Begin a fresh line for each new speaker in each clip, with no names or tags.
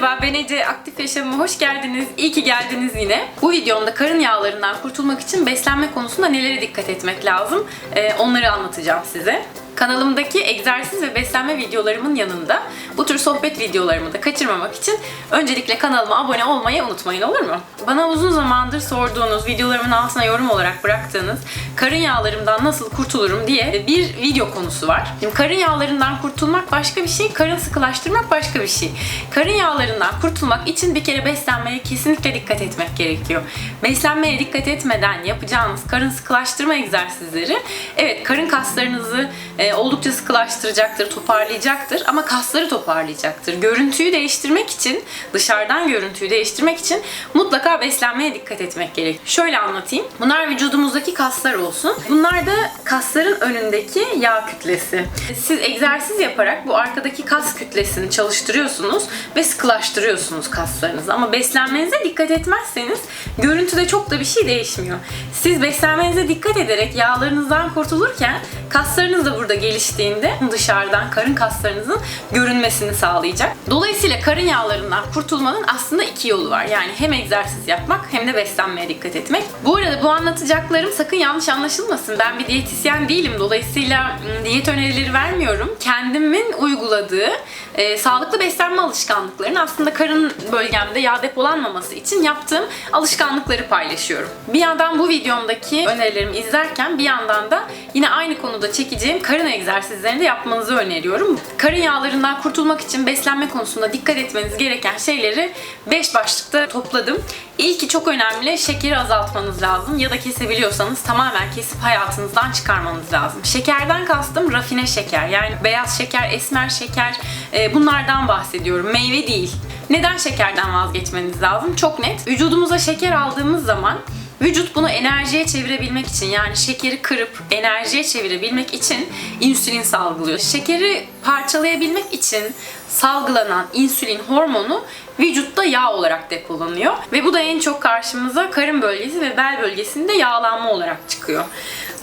Merhaba ben Ece, Aktif Yaşamıma hoş geldiniz. İyi ki geldiniz yine. Bu videomda karın yağlarından kurtulmak için beslenme konusunda nelere dikkat etmek lazım Ee, onları anlatacağım size. Kanalımdaki egzersiz ve beslenme videolarımın yanında bu tür sohbet videolarımı da kaçırmamak için öncelikle kanalıma abone olmayı unutmayın olur mu? Bana uzun zamandır sorduğunuz, videolarımın altına yorum olarak bıraktığınız karın yağlarımdan nasıl kurtulurum diye bir video konusu var. Şimdi karın yağlarından kurtulmak başka bir şey, karın sıkılaştırmak başka bir şey. Karın yağlarından kurtulmak için bir kere beslenmeye kesinlikle dikkat etmek gerekiyor. Beslenmeye dikkat etmeden yapacağınız karın sıkılaştırma egzersizleri evet karın kaslarınızı e, oldukça sıkılaştıracaktır, toparlayacaktır ama kasları toparlayacaktır. Görüntüyü değiştirmek için, dışarıdan görüntüyü değiştirmek için mutlaka beslenmeye dikkat etmek gerek. Şöyle anlatayım. Bunlar vücudumuzdaki kaslar olsun. Bunlar da kasların önündeki yağ kütlesi. Siz egzersiz yaparak bu arkadaki kas kütlesini çalıştırıyorsunuz ve sıkılaştırıyorsunuz kaslarınızı. Ama beslenmenize dikkat etmezseniz görüntüde çok da bir şey değişmiyor. Siz beslenmenize dikkat ederek yağlarınızdan kurtulurken kaslarınız da burada geliştiğinde dışarıdan karın kaslarınızın görünmesini sağlayacak. Dolayısıyla karın yağlarından kurtulmanın aslında iki yolu var. Yani hem egzersiz yapmak hem de beslenmeye dikkat etmek. Bu arada bu anlatacaklarım sakın yanlış anlaşılmasın. Ben bir diyetisyen değilim. Dolayısıyla diyet önerileri vermiyorum. Kendimin uyguladığı e, sağlıklı beslenme alışkanlıklarını aslında karın bölgemde yağ depolanmaması için yaptığım alışkanlıkları paylaşıyorum. Bir yandan bu videomdaki önerilerimi izlerken bir yandan da yine aynı konuda çekeceğim karın egzersizlerini de yapmanızı öneriyorum. Karın yağlarından kurtulmak için beslenme konusunda dikkat etmeniz gereken şeyleri 5 başlıkta topladım. İlki çok önemli şekeri azaltmanız lazım ya da kesebiliyorsanız tamamen kesip hayatınızdan çıkarmanız lazım. Şekerden kastım rafine şeker yani beyaz şeker, esmer şeker e, bunlardan bahsediyorum. Meyve değil. Neden şekerden vazgeçmeniz lazım? Çok net. Vücudumuza şeker aldığımız zaman Vücut bunu enerjiye çevirebilmek için yani şekeri kırıp enerjiye çevirebilmek için insülin salgılıyor. Şekeri parçalayabilmek için salgılanan insülin hormonu vücutta yağ olarak depolanıyor. Ve bu da en çok karşımıza karın bölgesi ve bel bölgesinde yağlanma olarak çıkıyor.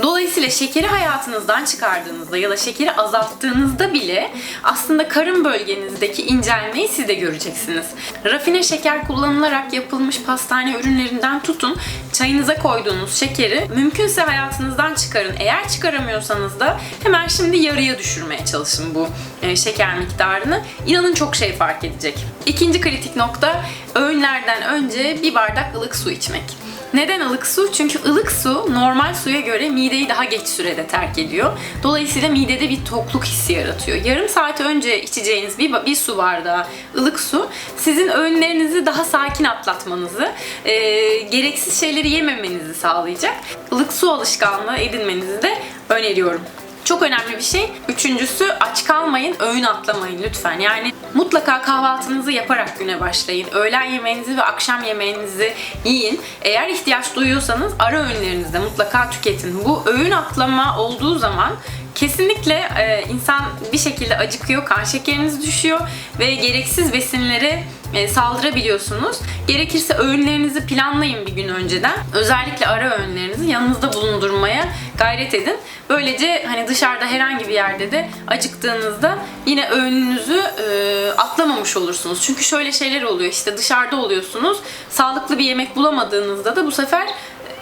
Dolayısıyla şekeri hayatınızdan çıkardığınızda ya da şekeri azalttığınızda bile aslında karın bölgenizdeki incelmeyi siz de göreceksiniz. Rafine şeker kullanılarak yapılmış pastane ürünlerinden tutun çayınıza koyduğunuz şekeri mümkünse hayatınızdan çıkarın. Eğer çıkaramıyorsanız da hemen şimdi yarıya düşürmeye çalışın bu e, şeker miktarını. İnanın çok şey fark edecek. İkinci kritik nokta öğünlerden önce bir bardak ılık su içmek. Neden ılık su? Çünkü ılık su normal suya göre mideyi daha geç sürede terk ediyor. Dolayısıyla midede bir tokluk hissi yaratıyor. Yarım saat önce içeceğiniz bir, bir su bardağı ılık su sizin öğünlerinizi daha sakin atlatmanızı, e, gereksiz şeyleri yememenizi sağlayacak. Ilık su alışkanlığı edinmenizi de öneriyorum. Çok önemli bir şey. Üçüncüsü aç kalmayın, öğün atlamayın lütfen. Yani mutlaka kahvaltınızı yaparak güne başlayın. Öğlen yemeğinizi ve akşam yemeğinizi yiyin. Eğer ihtiyaç duyuyorsanız ara öğünlerinizde mutlaka tüketin. Bu öğün atlama olduğu zaman kesinlikle e, insan bir şekilde acıkıyor, kan şekeriniz düşüyor ve gereksiz besinlere e, saldırabiliyorsunuz. Gerekirse öğünlerinizi planlayın bir gün önceden. Özellikle ara öğünlerinizi yanınızda bulundurmaya gayret edin. Böylece hani dışarıda herhangi bir yerde de acıktığınızda yine öğününüzü e, atlamamış olursunuz. Çünkü şöyle şeyler oluyor işte dışarıda oluyorsunuz. Sağlıklı bir yemek bulamadığınızda da bu sefer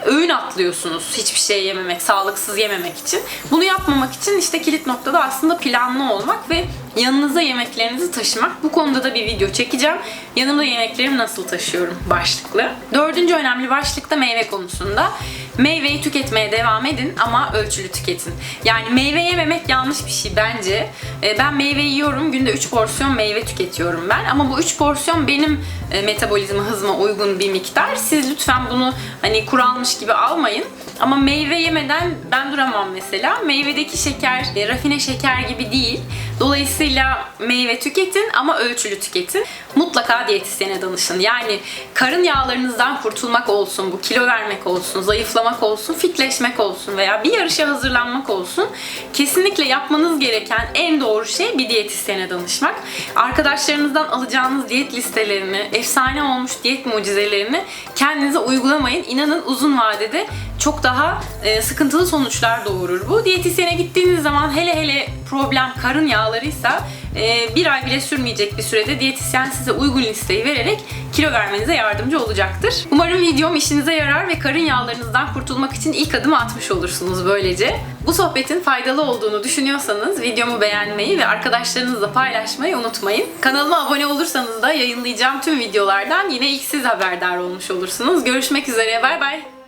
öğün atlıyorsunuz hiçbir şey yememek, sağlıksız yememek için. Bunu yapmamak için işte kilit noktada aslında planlı olmak ve yanınıza yemeklerinizi taşımak. Bu konuda da bir video çekeceğim. Yanımda yemeklerimi nasıl taşıyorum başlıklı. Dördüncü önemli başlık da meyve konusunda. Meyveyi tüketmeye devam edin ama ölçülü tüketin. Yani meyve yememek yanlış bir şey bence. Ee, Ben meyve yiyorum. Günde 3 porsiyon meyve tüketiyorum ben. Ama bu 3 porsiyon benim e, metabolizma hızıma uygun bir miktar. Siz lütfen bunu hani kuralmış gibi almayın. Ama meyve yemeden ben duramam mesela. Meyvedeki şeker e, rafine şeker gibi değil. Dolayısıyla meyve tüketin ama ölçülü tüketin. Mutlaka diyetisyene danışın. Yani karın yağlarınızdan kurtulmak olsun, bu kilo vermek olsun, zayıflamak olsun, fitleşmek olsun veya bir yarışa hazırlanmak olsun. Kesinlikle yapmanız gereken en doğru şey bir diyetisyene danışmak. Arkadaşlarınızdan alacağınız diyet listelerini, efsane olmuş diyet mucizelerini kendinize uygulamayın. İnanın uzun vadede çok daha e, sıkıntılı sonuçlar doğurur bu. Diyetisyene gittiğiniz zaman hele hele problem karın yağlarıysa e, bir ay bile sürmeyecek bir sürede diyetisyen size uygun listeyi vererek kilo vermenize yardımcı olacaktır. Umarım videom işinize yarar ve karın yağlarınızdan kurtulmak için ilk adımı atmış olursunuz böylece. Bu sohbetin faydalı olduğunu düşünüyorsanız videomu beğenmeyi ve arkadaşlarınızla paylaşmayı unutmayın. Kanalıma abone olursanız da yayınlayacağım tüm videolardan yine ilk siz haberdar olmuş olursunuz. Görüşmek üzere, bay bay.